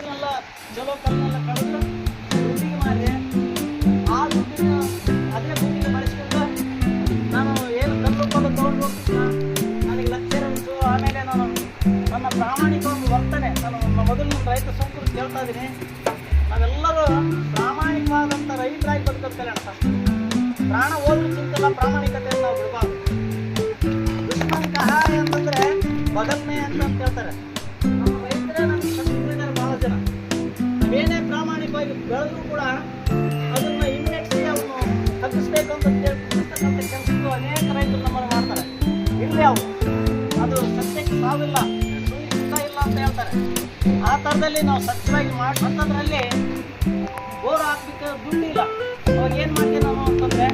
ಚಲೋ ಆ ದುಡ್ಡಿನ ಅದೇ ದುಡ್ಡಿಗೆ ಬಳಸ್ಕೊಂಡು ನಾನು ಏನು ಕಲ್ಲು ನನಗೆ ಲಕ್ಷ ಉಂಟು ಆಮೇಲೆ ನಾನು ನನ್ನ ಪ್ರಾಮಾಣಿಕ ಒಂದು ವರ್ತನೆ, ನಾನು ಮೊದಲು ರೈತ ಸಂಕೃತಿ ಹೇಳ್ತಾ ಇದ್ದೀನಿ ನಾವೆಲ್ಲರೂ ಪ್ರಾಮಾಣಿಕವಾದಂಥ ರೈತರಾಗಿ ಬದುಕಂತೇಳಿ ಅಂತ ಪ್ರಾಣ ಹೋದ್ರೂ ಚಿಂತಲ್ಲ ಪ್ರಾಮಾಣಿಕತೆಯನ್ನು ನಾವು ಬಿಡಬಾರ್ದು. ದುಷ್ಮಂತಹ ಕಹಾಯ ಸಾವಿಲ್ಲ ಇಲ್ಲ ಅಂತ ಹೇಳ್ತಾರೆ. ಆ ಥರದಲ್ಲಿ ನಾವು ಸತ್ಯವಾಗಿ ಮಾಡ್ಕೊಂತದ್ರಲ್ಲಿ ಬೋರ್ ಹಾಕ್ಲಿಕ್ಕೆ ದುಡ್ಡಿಲ್ಲ ಅವಾಗ ಏನು ಮಾಡ್ತೀನಿ ನಾನು ಅಂತಂದ್ರೆ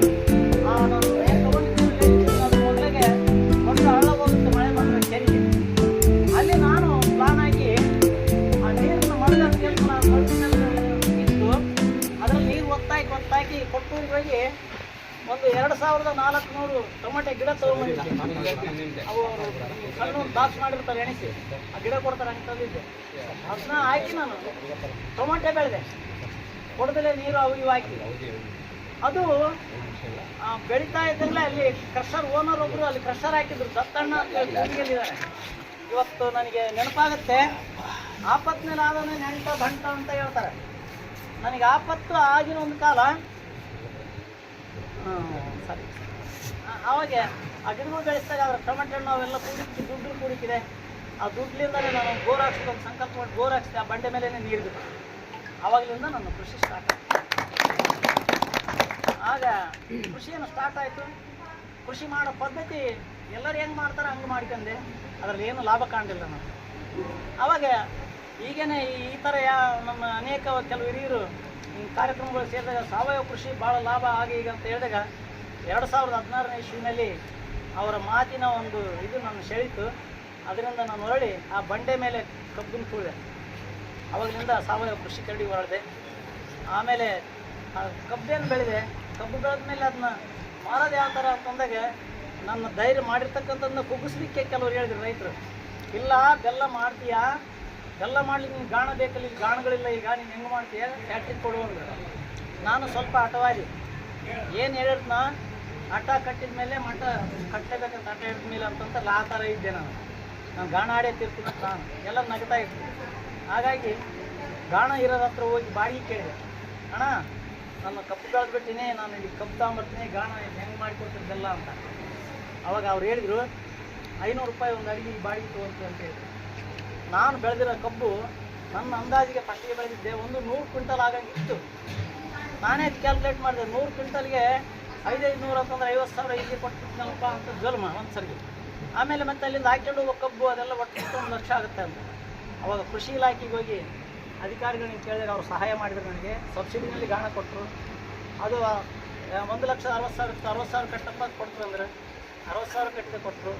ನಾನು ಮೊದಲಿಗೆ ದೊಡ್ಡ ಹಳ್ಳ ಹೋಗುತ್ತೆ, ಮಳೆ ಬಂದ್ರೆ ಅಲ್ಲಿ ನಾನು ಪ್ಲಾನ್ ಆಗಿ ಆ ನೀರನ್ನು ಮಳೆದ ಕೆಲಸ ನಾನು ಅದರಲ್ಲಿ ನೀರು ಒತ್ತಾಕಿ ಒತ್ತಾಕಿ ಕೊಟ್ಟೂರಿಗೆ ಹೋಗಿ ಒಂದು ಎರಡು ಸಾವಿರದ ನಾಲ್ಕುನೂರು ಟೊಮೆಟೊ ಗಿಡ ತಗೊಂಡಿದ್ದೆ ಅವು ಸಣ್ಣ ಬಾಕ್ಸ್ ಮಾಡಿರ್ತಾರೆ ಎಣಿಸಿ. ಆ ಗಿಡ ಕೊಡ್ತಾರೆ ಅಂತ ತಂದಿದ್ದೆ ಅದನ್ನ ಹಾಕಿ ನಾನು. ಟೊಮೆಟೊ ಬೆಳೆದೆ. ಕೊಡದಲ್ಲೇ ನೀರು ಅವು ಇವು ಹಾಕಿ. ಅದು ಬೆಳಿತಾ ಇದ್ದಂಗೆ ಅಲ್ಲಿ ಕ್ರಷರ್ ಓನರ್ ಒಬ್ರು ಅಲ್ಲಿ ಕ್ರಷರ್ ಹಾಕಿದ್ರು. ದತ್ತಣ್ಣ ಅಂತ ಹೇಳಿ ಇವತ್ತು ನನಗೆ ನೆನಪಾಗುತ್ತೆ. ಆಪತ್ತಿನ ಆದವನೇ ನೆಂಟ ಬಂಟ ಅಂತ ಹೇಳ್ತಾರೆ. ನನಗೆ ಆಪತ್ತು ಆಗಿನ ಒಂದು ಕಾಲ ಸರಿ. ಅವಾಗ ಗಿಡಗಳು ಬೆಳೆಸಿದಾಗ ಅದ್ರ ಟೊಮೆಟೊ ನಾವೆಲ್ಲ ಕೂಡಿಕ್ಕಿ, ದುಡ್ಡು ಕೂಡಿಕ್ಕಿದೆ. ಆ ದುಡ್ಲಿಂದಲೇ ನಾನು ಬೋರ್ ಹಾಕ್ಸಿದ ಒಂದು ಸಂಕಲ್ಪ ಮಾಡಿ ಬೋರ್ ಹಾಕ್ಸಿದೆ. ಆ ಬಂಡೆ ಮೇಲೇ ನೀರು ಬಿಟ್ಟು ಆವಾಗಲಿಂದ ನನ್ನ ಕೃಷಿ ಸ್ಟಾರ್ಟ್ ಆಗ ಕೃಷಿಯನ್ನು ಸ್ಟಾರ್ಟ್ ಆಯಿತು. ಕೃಷಿ ಮಾಡೋ ಪದ್ಧತಿ ಎಲ್ಲರೂ ಹೆಂಗೆ ಮಾಡ್ತಾರೆ ಹಂಗೆ ಮಾಡ್ಕೊಂಡೆ. ಅದರಲ್ಲಿ ಏನು ಲಾಭ ಕಾಣಲಿಲ್ಲ ನಾನು ಅವಾಗ ಈಗೇನೆ ಈ ಥರ ಯಾ ನಮ್ಮ ಅನೇಕ ಕೆಲವು ಹಿರಿಯರು ಈ ಕಾರ್ಯಕ್ರಮಗಳು ಸೇರಿದಾಗ ಸಾವಯವ ಕೃಷಿ ಭಾಳ ಲಾಭ ಆಗಿ ಈಗ ಅಂತ ಹೇಳಿದಾಗ ಎರಡು ಸಾವಿರದ ಹದಿನಾರನೇ ಇಸ್ವಿನಲ್ಲಿ ಅವರ ಮಾತಿನ ಒಂದು ಇದು ನನ್ನ ಸೆಳೀತು. ಅದರಿಂದ ನಾನು ಹೊರಳಿ ಆ ಬಂಡೆ ಮೇಲೆ ಕಬ್ಬಿನ ತುಳಿದೆ ಅವಾಗಲಿಂದ ಸಾವಯವ ಕೃಷಿ ಕರಡಿ ಹೊರಳಿದೆ. ಆಮೇಲೆ ಆ ಕಬ್ಬೇನು ಬೆಳೆದೆ. ಕಬ್ಬು ಬೆಳೆದ ಮೇಲೆ ಅದನ್ನ ಮಾರೋದು ಯಾವ ಥರ ಅಂತಂದಾಗ ನನ್ನ ಧೈರ್ಯ ಮಾಡಿರ್ತಕ್ಕಂಥದ್ದನ್ನ ಕುಗ್ಗಿಸ್ಲಿಕ್ಕೆ ಕೆಲವರು ಹೇಳಿದ್ರು ರೈತರು. ಇಲ್ಲ, ಬೆಲ್ಲ ಮಾಡ್ತೀಯಾ ಬೆಲ್ಲ ಮಾಡ್ಲಿಕ್ಕೆ ನೀನು ಗಾಣ ಬೇಕಲ್ಲ ಈಗ ಗಾಣಗಳಿಲ್ಲ, ಈಗ ನೀನು ಹೆಂಗೆ ಮಾಡ್ತೀಯ? ಫ್ಯಾಕ್ಟ್ರಿಗೆ ಕೊಡು ಅಂದ್ರೆ ನಾನು ಸ್ವಲ್ಪ ಹಠವಾದಿ ಏನು ಹೇಳಿದ್ನ ಹಠ ಕಟ್ಟಿದ ಮೇಲೆ ಮಠ ಕಟ್ಟಲೇಬೇಕಂತ ಹಠ ಹಿಡಿದ ಮೇಲೆ ಅಂತಂತ ಆ ಥರ ಇದ್ದೆ ನಾನು. ನಾನು ಗಾಣ ಆಡೇ ತಿರ್ತೀನಿ ನಾನು. ಎಲ್ಲ ನಗ್ತಾ ಇರ್ತೀನಿ ಹಾಗಾಗಿ ಗಾಣ ಇರೋದ ಹತ್ರ ಹೋಗಿ ಬಾಡಿಗೆ ಕೇಳಿದೆ ಅಣ್ಣ, ನನ್ನ ಕಪ್ಪು ಬೆಳೆದ್ಬಿಟ್ಟಿನಿ ನಾನು ಇಲ್ಲಿ ಕಪ್ಪು ತಗೊಂಬರ್ತೀನಿ ಗಾಣ ಹೆಂಗೆ ಮಾಡಿಕೊಡ್ತಿದ್ದೆಲ್ಲ ಅಂತ. ಅವಾಗ ಅವ್ರು ಹೇಳಿದ್ರು, ಐನೂರು ರೂಪಾಯಿ ಒಂದು ಅಡಿಗೆ ಬಾಡಿಗೆ ತೊಗೊಂತು ಅಂತ ಹೇಳಿದ್ರು. ನಾನು ಬೆಳೆದಿರೋ ಕಬ್ಬು ನನ್ನ ಅಂದಾಜಿಗೆ ಫಸ್ಟಿಗೆ ಬೆಳೆದಿದ್ದೆ ಒಂದು ನೂರು ಕ್ವಿಂಟಲ್ ಆಗಂಗಿತ್ತು. ನಾನೇ ಕ್ಯಾಲ್ಕುಲೇಟ್ ಮಾಡಿದೆ, ನೂರು ಕ್ವಿಂಟಲ್ಗೆ ಐದೈದು ನೂರು ಅಂತಂದ್ರೆ ಐವತ್ತು ಸಾವಿರ ಇಲ್ಲಿ ಕೊಟ್ಟಿದ್ನಲ್ಲಪ್ಪ ಅಂತ ಜಲ್ಮ ಒಂದು ಆಮೇಲೆ ಮತ್ತೆ ಅಲ್ಲಿಂದ ಹಾಕ್ಕೊಂಡು ಹೋಗೋ ಕಬ್ಬು ಅದೆಲ್ಲ ಒಟ್ಟು ಒಂದು ಲಕ್ಷ ಆಗುತ್ತೆ ಅಂತ. ಅವಾಗ ಕೃಷಿ ಇಲಾಖೆಗೆ ಹೋಗಿ ಅಧಿಕಾರಿಗಳನ್ನ ಕೇಳಿದಾಗ ಅವ್ರು ಸಹಾಯ ಮಾಡಿದ್ರು ನನಗೆ. ಸಬ್ಸಿಡಿನಲ್ಲಿ ಗಾಣ ಕೊಟ್ಟರು. ಅದು ಒಂದು ಲಕ್ಷ ಅರವತ್ತು ಸಾವಿರ ಅರವತ್ತು ಸಾವಿರ ಕಟ್ಟಪ್ಪ ಕೊಟ್ಟರು ಅಂದ್ರೆ ಅರವತ್ತು ಸಾವಿರ ಕಟ್ಟಿದೆ ಕೊಟ್ಟರು.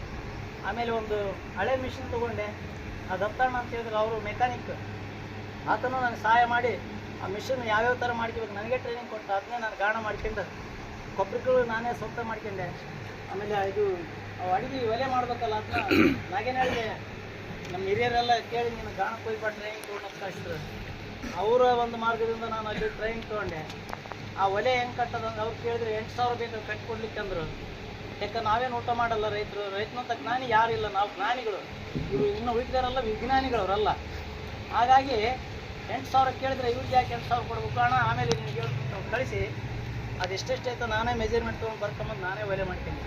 ಆಮೇಲೆ ಒಂದು ಹಳೆ ಮಿಷಿನ್ ತೊಗೊಂಡೆ. ಆ ದತ್ತಣ್ಣ ಅಂತ ಹೇಳಿದ್ರೆ ಅವರು ಮೆಕ್ಯಾನಿಕ್ ಆತನು ನನಗೆ ಸಹಾಯ ಮಾಡಿ, ಆ ಮಿಷಿನ್ ಯಾವ್ಯಾವ ಥರ ಮಾಡ್ಕೋಬೇಕು, ನನಗೆ ಟ್ರೈನಿಂಗ್ ಕೊಟ್ಟು ಅದನ್ನೇ ನಾನು ಗಾಣ ಮಾಡ್ಕೊಂಡು ಕೊಬ್ಬರಿಗಳು ನಾನೇ ಸ್ವಂತ ಮಾಡ್ಕೊಂಡೆ. ಆಮೇಲೆ ಇದು ಅಡುಗೆ ಒಲೆ ಮಾಡ್ಬೇಕಲ್ಲ ಅದನ್ನ ಹೇಳಿದೆ ನಮ್ಮ ಹಿರಿಯರೆಲ್ಲ ಕೇಳಿ, ನೀನು ಗಾಣ ಕೊಯ್ಬಾ ಟ್ರೈನಿಂಗ್ ತೊಗೊಂಡು ಕಳಿಸಿದ್ರು. ಅವರ ಒಂದು ಮಾರ್ಗದಿಂದ ನಾನು ಅಲ್ಲಿ ಟ್ರೈನಿಂಗ್ ತೊಗೊಂಡೆ. ಆ ಒಲೆ ಹೆಂಗೆ ಕಟ್ಟೋದಂದ್ರೆ ಅವ್ರು ಕೇಳಿದ್ರೆ, ಎಂಟು ಸಾವಿರ ಬೇಕು ಕಟ್ಕೊಡ್ಲಿಕ್ಕೆ ಅಂದರು ಯಾಕೆ ನಾವೇನು ಊಟ ಮಾಡಲ್ಲ ರೈತರು? ರೈತನಂತ ಜ್ಞಾನಿ ಯಾರಿಲ್ಲ ನಾವು ಜ್ಞಾನಿಗಳು. ಇವರು ಇನ್ನು ಉಳಿದಾರಲ್ಲ ವಿಜ್ಞಾನಿಗಳು ಅವರಲ್ಲ ಹಾಗಾಗಿ ಎಂಟು ಸಾವಿರ ಕೇಳಿದ್ರೆ ಇವ್ರಿಗೆ ಯಾಕೆ ಎಂಟು ಸಾವಿರ ಕೊಡ್ಬೇಕು? ಅಣ್ಣ, ಆಮೇಲೆ ನಿನಗೆ ಕಳಿಸಿ. ಅದು ಆಯ್ತು ನಾನೇ ಮೆಜರ್ಮೆಂಟ್ ತೊಗೊಂಡು ಬರ್ಕೊಂಬಂದು ನಾನೇ ಒಲೆ ಮಾಡ್ತೀನಿ.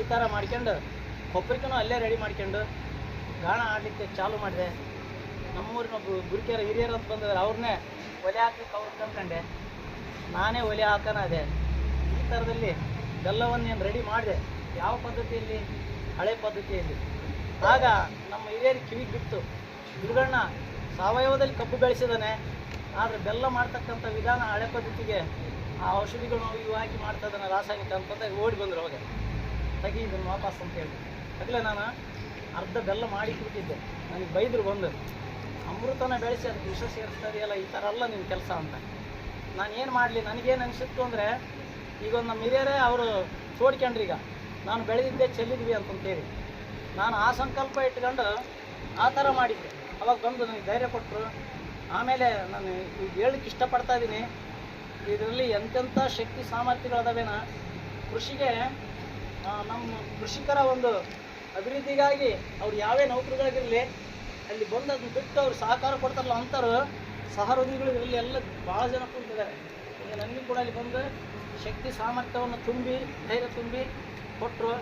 ಈ ಥರ ಮಾಡ್ಕೊಂಡು ಕೊಬ್ಬರಿಕೂ ಅಲ್ಲೇ ರೆಡಿ ಮಾಡ್ಕೊಂಡು ಗಾಣ ಆಡಲಿಕ್ಕೆ ಚಾಲು ಮಾಡಿದೆ. ನಮ್ಮೂರಿನ ಗುರುಕೆರ ಹಿರಿಯರು ಅಂತ ಬಂದಿದ್ದಾರೆ ಅವ್ರನ್ನೇ ಒಲೆ ಹಾಕ್ಲಿಕ್ಕೆ ಅವ್ರು ಕಂಡ್ಕೊಂಡೆ ನಾನೇ ಒಲೆ ಹಾಕೋಣ ಅದೇ ಈ ಥರದಲ್ಲಿ ಬೆಲ್ಲವನ್ನು ಏನು ರೆಡಿ ಮಾಡಿದೆ. ಯಾವ ಪದ್ಧತಿಯಲ್ಲಿ? ಹಳೆ ಪದ್ಧತಿಯಲ್ಲಿ. ಆಗ ನಮ್ಮ ಹಿರಿಯರಿಗೆ ಕಿವಿ ಬಿತ್ತು. ದುರ್ಗಣ್ಣ, ಸಾವಯವದಲ್ಲಿ ಕಬ್ಬು ಬೆಳೆಸಿದಾನೆ. ಆದರೆ ಬೆಲ್ಲ ಮಾಡ್ತಕ್ಕಂಥ ವಿಧಾನ ಹಳೆ ಪದ್ಧತಿಗೆ ಆ ಔಷಧಿಗಳು ಇವು ಹಾಕಿ ಮಾಡ್ತಾ ಇದ್ದಾನೆ ರಾಸಾಯನಿಕ ಅಂತ ಓಡಿ ಬಂದರು ಅವಾಗ. ತಗಿ ಇದನ್ನು ವಾಪಸ್ ಅಂತ ಹೇಳಿ ಆಗಲೇ ನಾನು ಅರ್ಧ ಬೆಲ್ಲ ಮಾಡಿ ನನಗೆ ಬೈದರು ಬಂದು. ಅಮೃತನ ಬೆಳೆಸಿ ಅದಕ್ಕೆ ವಿಷ ಸೇರಿಸ್ತಾ ಇದೆಯಲ್ಲ, ಈ ಥರ ಅಲ್ಲ ನಿನ್ನ ಕೆಲಸ ಅಂತ. ನಾನು ಏನು ಮಾಡಲಿ? ನನಗೇನು ಅನಿಸಿತ್ತು ಅಂದರೆ ಈಗ ನಮ್ಮ ಹಿರಿಯರೇ ಅವರು ಸೋಡ್ಕೊಂಡ್ರಿ ಈಗ. ನಾನು ಬೆಳೆದಿದ್ದೆ ಚೆಲ್ಲಿದ್ವಿ ಅಂತಂತೇಳಿ. ನಾನು ಆ ಸಂಕಲ್ಪ ಇಟ್ಕೊಂಡು ಆ ಥರ ಮಾಡಿದ್ದೆ. ಅವಾಗ ಬಂದು ನನಗೆ ಧೈರ್ಯ ಕೊಟ್ಟರು. ಆಮೇಲೆ ನಾನು ಈಗ ಹೇಳಕ್ಕೆ ಇಷ್ಟಪಡ್ತಾ ಇದ್ದೀನಿ. ಇದರಲ್ಲಿ ಎಂತೆಂಥ ಶಕ್ತಿ ಸಾಮರ್ಥ್ಯಗಳದಾವೇನ. ಕೃಷಿಗೆ ನಮ್ಮ ಕೃಷಿಕರ ಒಂದು ಅಭಿವೃದ್ಧಿಗಾಗಿ ಅವ್ರು ಯಾವೇ ನೌಕರಿಗಳಾಗಿರಲಿ ಅಲ್ಲಿ ಬಂದು ಅದನ್ನು ಬಿಟ್ಟು ಅವ್ರು ಸಹಕಾರ ಕೊಡ್ತಾರಲ್ಲ ಅಂಥವ್ರು ಸಹರೋಧಿಗಳು ಇರಲಿ ಎಲ್ಲ ಭಾಳ ಜನ ಕೂತಿದ್ದಾರೆ. ಈಗ ನನಗೂ ಕೂಡ ಅಲ್ಲಿ ಬಂದು ಶಕ್ತಿ ಸಾಮರ್ಥ್ಯವನ್ನು ತುಂಬಿ, ಧೈರ್ಯ ತುಂಬಿ ಕೊಟ್ಟರು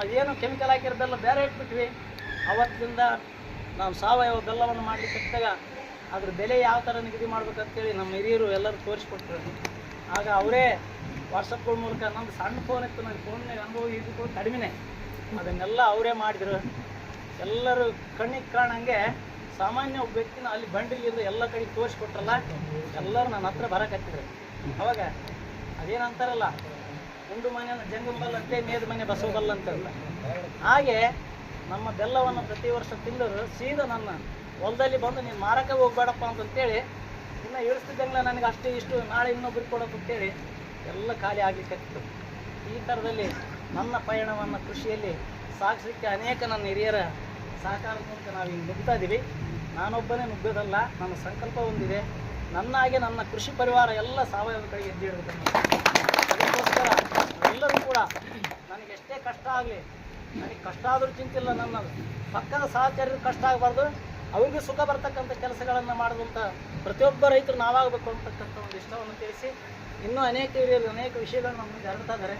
ಅದೇನು ಕೆಮಿಕಲ್ ಹಾಕಿರೋ ಬೆಲ್ಲ ಬೇರೆ ಇಟ್ಬಿಟ್ವಿ. ಅವತ್ತಿಂದ ನಾವು ಸಾವಯವ ಬೆಲ್ಲವನ್ನು ಮಾಡ್ಲಿಕ್ಕೆ ಹತ್ತಾಗ ಅದ್ರ ಬೆಲೆ ಯಾವ ಥರ ನಿಗದಿ ಮಾಡ್ಬೇಕಂತೇಳಿ ನಮ್ಮ ಹಿರಿಯರು ಎಲ್ಲರೂ ತೋರಿಸ್ಕೊಟ್ರು. ಆಗ ಅವರೇ ವಾಟ್ಸಪ್ಗಳ ಮೂಲಕ ನಂದು ಸಣ್ಣ ಫೋನ್ ಇತ್ತು ನನ್ನ ಫೋನ್ನಾಗ ಅನುಭವ ಇದ್ದು ಕಡಿಮೆನೆ. ಅದನ್ನೆಲ್ಲ ಅವರೇ ಮಾಡಿದ್ರು. ಎಲ್ಲರೂ ಕಣ್ಣಿಗೆ ಕಾಣಂಗೆ ಸಾಮಾನ್ಯ ಒಬ್ಬ ವ್ಯಕ್ತಿನ ಅಲ್ಲಿ ಬಂಡಿಲಿಂದ ಎಲ್ಲ ಕಡೆ ತೋರಿಸ್ಕೊಟ್ರಲ್ಲ, ಎಲ್ಲರೂ ನನ್ನ ಹತ್ರ ಬರಕತ್ತಿದ್ರು. ಅವಾಗ ಅದೇನಂತಾರಲ್ಲ, ಉಂಡು ಮನೆ ಜಂಗಂಬಲ್ಲ ಅಂತೆ ಮೇದ ಮನೆ ಬಸವಬಲ್ಲ ಅಂತಾರಲ್ಲ ಹಾಗೆ ನಮ್ಮ ಬೆಲ್ಲವನ್ನು ಪ್ರತಿ ವರ್ಷ ತಿಂದರು ಸೀದಾ ನನ್ನ ಹೊಲದಲ್ಲಿ ಬಂದು, ನೀನು ಮಾರಕ್ಕೆ ಹೋಗ್ಬೇಡಪ್ಪ ಅಂತಂತೇಳಿ, ಇನ್ನು ಇಳಿಸ್ತಿದ್ದಂಗೆ ನನಗೆ ಅಷ್ಟು ಇಷ್ಟು, ನಾಳೆ ಇನ್ನೊಬ್ರಿಗೆ ಕೊಡೋಕೆ ಅಂತೇಳಿ ಎಲ್ಲ ಖಾಲಿ ಆಗ್ಲಿಕ್ಕೆ ಈ ಥರದಲ್ಲಿ ನನ್ನ ಪಯಣವನ್ನು ಕೃಷಿಯಲ್ಲಿ ಸಾಗಿಸಲಿಕ್ಕೆ ಅನೇಕ ನನ್ನ ಹಿರಿಯರ ಸಹಕಾರದ ಮೂಲಕ ನಾವು ಈಗ ನುಗ್ತಾ ಇದ್ದೀವಿ ನಾನೊಬ್ಬನೇ ನುಗ್ಗೋದಲ್ಲ, ನನ್ನ ಸಂಕಲ್ಪ ಒಂದಿದೆ ನನ್ನಾಗೆ ನನ್ನ ಕೃಷಿ ಪರಿವಾರ ಎಲ್ಲ ಸಾವಯವ ಕಡೆಗೆ ಎದ್ದಿಡಬೇಕು ಅದಕ್ಕೋಸ್ಕರ ಎಲ್ಲರೂ ಕೂಡ ನನಗೆ ಎಷ್ಟೇ ಕಷ್ಟ ಆಗಲಿ, ನನಗೆ ಕಷ್ಟ ಆದರೂ ಚಿಂತಿಲ್ಲ ನನ್ನ ಪಕ್ಕದ ಸಹಚರ್ಯರು ಕಷ್ಟ ಆಗಬಾರ್ದು. ಅವ್ರಿಗೂ ಸುಖ ಬರ್ತಕ್ಕಂಥ ಕೆಲಸಗಳನ್ನು ಮಾಡಿದಂಥ ಪ್ರತಿಯೊಬ್ಬ ರೈತರು ನಾವಾಗಬೇಕು ಅಂತಕ್ಕಂಥ ಒಂದು ಇಷ್ಟವನ್ನು ತಿಳಿಸಿ, ಇನ್ನೂ ಅನೇಕ ಹಿರಿಯರು ಅನೇಕ ವಿಷಯಗಳು ನಮ್ಮ ಮುಂದೆ ಹರಡ್ತಾ ಇದ್ದಾರೆ.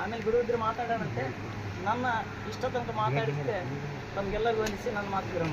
ಆಮೇಲೆ ಬಿಡುವಿದ್ರೆ ಮಾತಾಡೋಣಂತೆ. ನನ್ನ ಇಷ್ಟ ತನಕ ಮಾತಾಡಿದ್ರೆ ನಮಗೆಲ್ಲರಿಗೂ ವಂದಿಸಿ ನನ್ನ ಮಾತು ವಿರಮ.